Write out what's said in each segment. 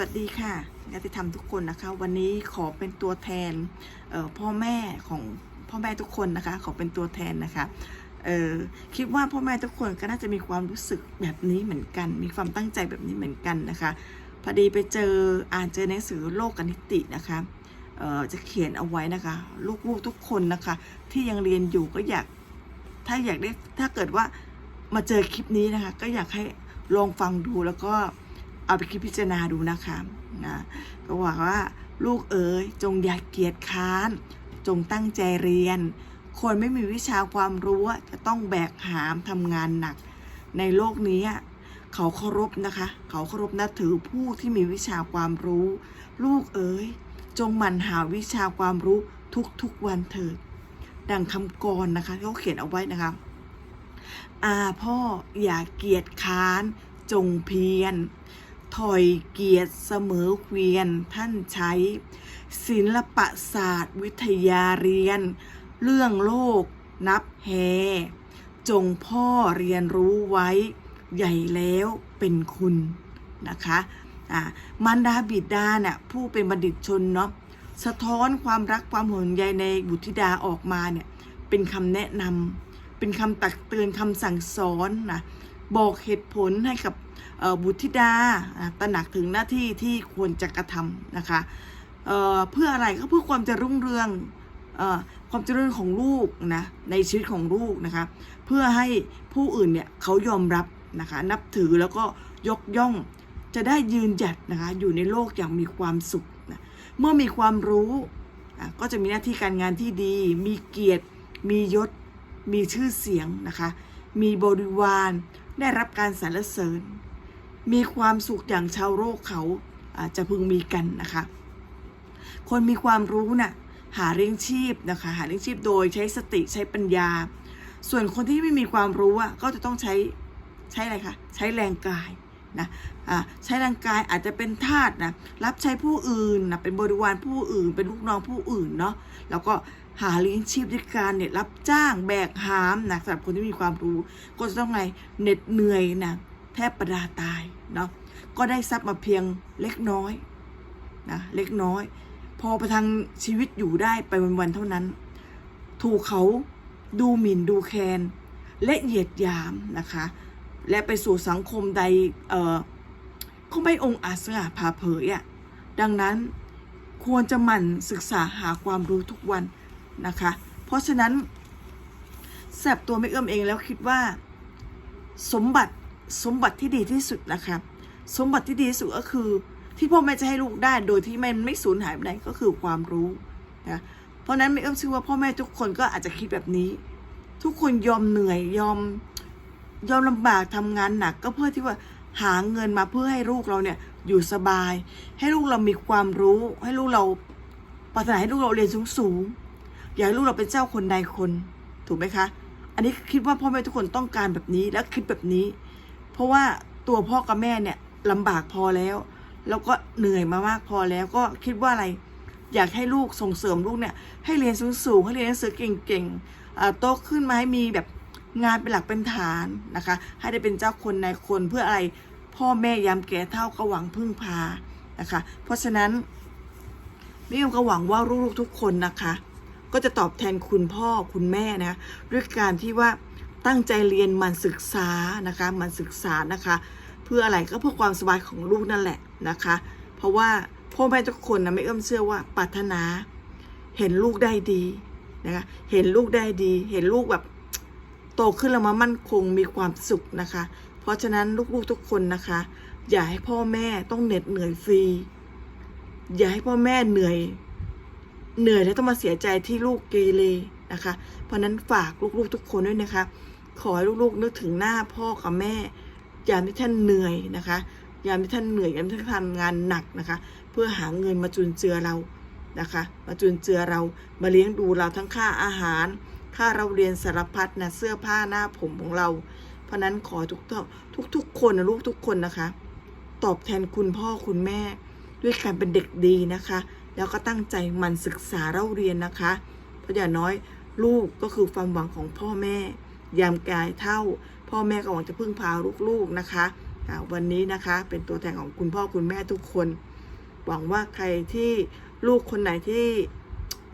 วัสดีค่ะญาติธรรมทุกคนนะคะ วันนี้ขอเป็นตัวแทนพ่อแม่ของพ่อแม่ทุกคนนะคะ ขอเป็นตัวแทนนะคะคิดว่าพ่อแม่ทุกคนก็น่าจะมีความรู้สึกแบบนี้เหมือนกัน มีความตั้งใจแบบนี้เหมือนกันนะคะพอดีไปเจออ่านเจอหนังสือโลกกนิตินะคะจะเขียนเอาไว้นะคะ ลูกๆทุกคนนะคะ ที่ยังเรียนอยู่ก็อยากถ้าอยากได้ถ้าเกิดว่ามาเจอคลิปนี้นะคะ ก็อยากให้ลองฟังดูแล้วก็ เอาไปคิดพิจารณาดูนะคะนะก็บอกว่าลูกเอ๋ยจงอย่าเกียจค้าน จงตั้งใจเรียน คนไม่มีวิชาความรู้จะต้องแบกหามทำงานหนัก ในโลกนี้เขาเคารพนะคะ เขาเคารพนับถือผู้ที่มีวิชาความรู้ ลูกเอ๋ยจงหมั่นหาวิชาความรู้ทุกๆวันเถิด ดังคำกรนะคะที่เขาเขียนเอาไว้นะคะอาพ่ออย่าเกียจค้าน จงเพียร ถอยเกียรติเสมอเวียนท่านใช้ ศิลปศาสตร์วิทยาเรียน เรื่องโลก นับแฮจงพ่อเรียนรู้ไว้ ใหญ่แล้วเป็นคุณนะคะอ่ามารดาบิดาเนี่ยผู้เป็นบัณฑิตชนเนาะสะท้อนความรักความห่วงใยในบุตรธิดาออกมาเนี่ยเป็นคำแนะนำเป็นคำตักเตือนคำสั่งสอนนะบอกเหตุผลให้กับ บุตรธิดาตระหนักถึงหน้าที่ที่ควรจะกระทำนะคะเเพื่ออะไรก็เพื่อความจะรุ่งเรืองอความเจริญของลูกนะในชีวิตของลูกนะคะเพื่อให้ผู้อื่นเนี่ยเขายอมรับนะคะนับถือแล้วก็ยกย่องจะได้ยืนหยัดนะคะอยู่ในโลกอย่างมีความสุขนะเมื่อมีความรู้ก็จะมีหน้าที่การงานที่ดี มีเกียรติ มียศ มีชื่อเสียงนะคะ มีบริวาร ได้รับการสรรเสริญ มีความสุขอย่างชาวโลกเขาอาจจะพึงมีกันนะคะ คนมีความรู้น่ะหาเลี้ยงชีพนะคะหาเลี้ยงชีพโดยใช้สติใช้ปัญญา ส่วนคนที่ไม่มีความรู้อะก็จะต้องใช้ใช้อะไรคะใช้แรงกายนะอ่าใช้แรงกายอาจจะเป็นทาสนะรับใช้ผู้อื่นนะเป็นบริวารผู้อื่น เป็นลูกน้องผู้อื่นเนาะแล้วก็หาเลี้ยงชีพด้วยการเนี่ยรับจ้างแบกหามนะสำหรับคนที่มีความรู้ ก็จะต้องไงเหน็ดเหนื่อยนะ ทบประดาตายเนาะก็ได้ทรัพย์มาเพียงเล็กน้อยนะเล็กน้อย พอประทังชีวิตอยู่ได้ไปวันๆเท่านั้น ถูกเขาดูหมิ่นดูแคลนและเหยียดยามนะคะ และไปสู่สังคมใดเออก็ไม่องอาจสง่าผ่าเผยอะ่ะดังนั้นควรจะหมั่นศึกษาหาความรู้ทุกวันนะคะ เพราะฉะนั้นแสบตัวไม่เอื้อมเองแล้วคิดว่า สมบัติ สมบัติที่ดีที่สุดนะคะ สมบัติที่ดีที่สุดก็คือ ที่พ่อแม่จะให้ลูกได้โดยที่มันไม่สูญหายไปไหนก็คือความรู้นะเพราะนั้นไม่เอื้อมเชื่อว่าพ่อแม่ทุกคนก็อาจจะคิดแบบนี้ ทุกคนยอมเหนื่อยยอมยอมลำบากทำงานหนักก็เพื่อที่ว่าหาเงินมาเพื่อให้ลูกเราเนี่ยอยู่สบาย ให้ลูกเรามีความรู้ ให้ลูกเราปรารถนาให้ลูกเราเรียนสูงสูงอยากให้ลูกเราเป็นเจ้าคนใดคน ถูกไหมคะ อันนี้คิดว่าพ่อแม่ทุกคนต้องการแบบนี้และคิดแบบนี้ เพราะว่าตัวพ่อกับแม่เนี่ยลำบากพอแล้ว แล้วก็เหนื่อยมามากพอแล้วก็คิดว่าอะไร อยากให้ลูกส่งเสริมลูกเนี่ย ให้เรียนสูงๆให้เรียนหนังสือเก่งๆโตขึ้นมาให้มีแบบงานเป็นหลักเป็นฐานนะคะ ให้ได้เป็นเจ้าคนนายคนเพื่ออะไรพ่อแม่ยามแก่เท่าก็หวังพึ่งพานะคะ เพราะฉะนั้นแม่ยมก็หวังว่าลูกๆทุกคนนะคะ ก็จะตอบแทนคุณพ่อคุณแม่นะด้วยการที่ว่า ตั้งใจเรียนมันศึกษานะคะมันศึกษานะคะ เพื่ออะไรก็เพื่อความสบายของลูกนั่นแหละนะคะ เพราะว่าพ่อแม่ทุกคนนะไม่เอื้อมเชื่อว่าปรารถนา เห็นลูกได้ดีนะคะเห็นลูกได้ดี เห็นลูกแบบโตขึ้นแล้วมามั่นคงมีความสุขนะคะ เพราะฉะนั้นลูกๆทุกคนนะคะ อย่าให้พ่อแม่ต้องเหน็ดเหนื่อยฟรี อย่าให้พ่อแม่เหนื่อย เหนื่อยแล้วต้องมาเสียใจที่ลูกเกเรนะคะ เพราะนั้นฝากลูกๆทุกคนด้วยนะคะ ขอให้ลูกๆนึกถึงหน้าพ่อกับแม่ยามที่ท่านเหนื่อยนะคะ ยามที่ท่านเหนื่อยยามที่ท่านทำงานหนักนะคะ เพื่อหาเงินมาจุนเจือเรานะคะ มาจุนเจือเรามาเลี้ยงดูเราทั้งค่าอาหาร ค่าเราเรียนสารพัดนะเสื้อผ้าหน้าผมของเรา เพราะนั้นขอทุกทุกทุกคนนะลูกทุกคนนะคะ ตอบแทนคุณพ่อคุณแม่ ด้วยการเป็นเด็กดีนะคะ แล้วก็ตั้งใจมันศึกษาเล่าเรียนนะคะ เพราะอย่างน้อยลูกก็คือความหวังของพ่อแม่ ยามกายเท่า พ่อแม่ก็หวังจะพึ่งพาลูกๆนะคะ วันนี้นะคะเป็นตัวแทนของคุณพ่อคุณแม่ทุกคน หวังว่าใครที่ลูกคนไหนที่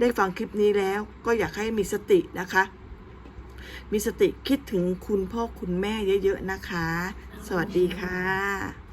ได้ฟังคลิปนี้แล้วก็อยากให้มีสตินะคะ มีสติคิดถึงคุณพ่อคุณแม่เยอะๆนะคะ สวัสดีค่ะ